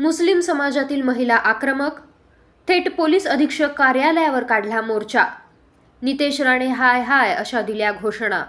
मुस्लिम समाजातील महिला आक्रमक थेट पोलीस अधीक्षक कार्यालयावर काढला मोर्चा. नितेश राणे हाय हाय अशा दिल्या घोषणा.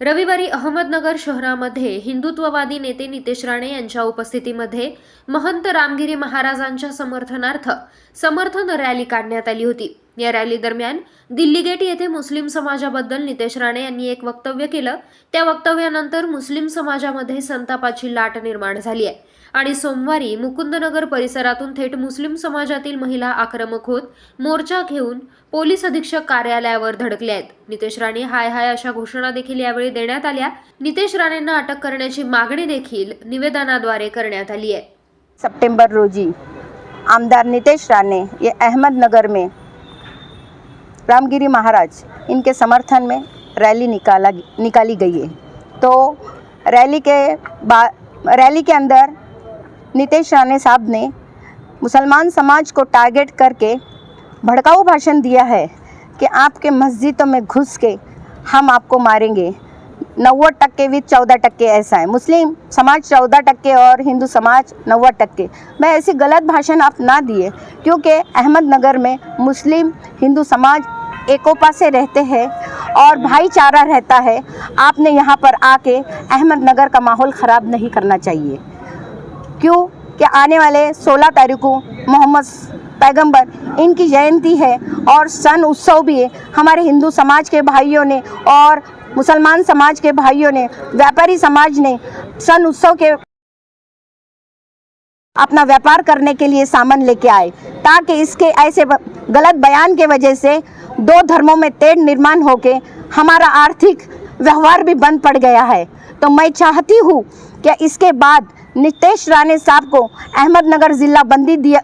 रविवारी अहमदनगर शहरामध्ये हिंदुत्ववादी नेते नितेश राणे यांच्या उपस्थितीमध्ये महंत रामगिरी महाराजांच्या समर्थनार्थ समर्थन रॅली काढण्यात आली होती. या रॅली दरम्यान दिल्ली गेट येथे मुस्लिम समाजाबद्दल नितेश राणे यांनी एक वक्तव्य केलं. त्या वक्तव्यानंतर मुस्लिम समाजामध्ये संतापाची लाट निर्माण झाली आहे. आणि सोमवारी मुकुंदनगर परिसरातून थेट मुस्लिम समाजातील महिला आक्रमक होत मोर्चा घेऊन पोलीस अधीक्षक कार्यालयावर धडकले आहेत. नितेश राणे हाय हाय अशा घोषणा देखील यावेळी देण्यात आल्या. नितेश राणेंना अटक करण्याची मागणी देखील निवेदनाद्वारे करण्यात आली आहे. सप्टेंबर रोजी आमदार नितेश राणे ये अहमदनगर में रामगिरी महाराज इनके समर्थन में रैली निकाला निकाली गई है। तो रैली के बा, रैली के अंदर नितेश राणे साहब ने मुसलमान समाज को टारगेट करके भड़काऊ भाषण दिया है कि आपके मस्जिदों में घुस के हम आपको मारेंगे। नव्वद टक्के विद चौदह टक्के ऐसा है। मुस्लिम समाज चौदह टक्के और हिंदू समाज नव्वद टक्के। मैं ऐसी गलत भाषण आप ना दिए, क्योंकि अहमदनगर में मुस्लिम, हिंदू समाज एकोपा से रहते हैं और भाईचारा रहता है। आपने यहाँ पर आके अहमदनगर का माहौल ख़राब नहीं करना चाहिए। क्यों? कि आने वाले 16 तारीख को मोहम्मद पैगंबर, इनकी जयंती है और सन उत्सव भी है। हमारे हिंदू समाज के भाइयों ने और मुसलमान समाज के भाइयों ने, व्यापारी समाज ने सन उत्सव के अपना व्यापार करने के लिए सामान लेके आए, ताकि इसके ऐसे गलत बयान के वजह से दो धर्मों में तेढ़ निर्माण होके हमारा आर्थिक व्यवहार भी बंद पड़ गया है। तो मैं चाहती हूँ कि इसके बाद नितेश राणे साहब को अहमदनगर ज़िला बंदी दिया,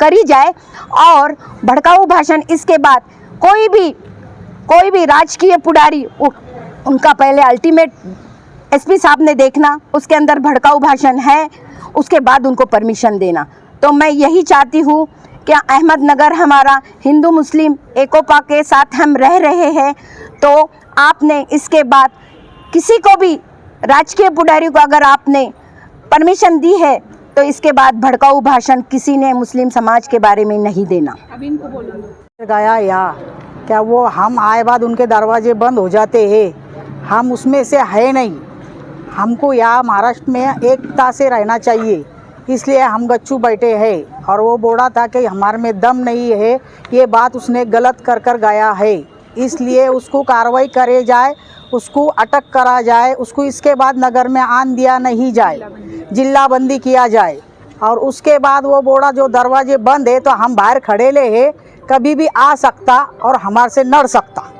करी जाए और भड़काऊ भाषण, इसके बाद कोई भी कोई भी राजकीय पुडारी उनका पहले अल्टीमेट एसपी साहब ने देखना उसके अंदर भड़काऊ भाषण है उसके बाद उनको परमिशन देना। तो मैं यही चाहती हूँ कि अहमदनगर हमारा हिंदू मुस्लिम एकोपा के साथ हम रह रहे हैं तो आपने इसके बाद किसी को भी राजकीय पुडारी को अगर आपने परमिशन दी है तो इसके बाद भड़काऊ भाषण किसी ने मुस्लिम समाज के बारे में नहीं देना। गया या क्या वो हम आए बाद उनके दरवाजे बंद हो जाते हैं? हम उसमें से है नहीं। हमको यहाँ महाराष्ट्र में एकता से रहना चाहिए। इसलिए हम गच्चू बैठे हैं और वो बोला था कि हमारे में दम नहीं है। ये बात उसने गलत कर कर गया है। इसलिए उसको कार्रवाई करे जाए, उसको अटक करा जाए, उसको इसके बाद नगर में आन दिया नहीं जाए जिला बंदी किया जाए। और उसके बाद वो बोला, जो दरवाजे बंद है तो हम बाहर खड़े ले हैं, कभी भी आ सकता और हमारे से लड़ सकता।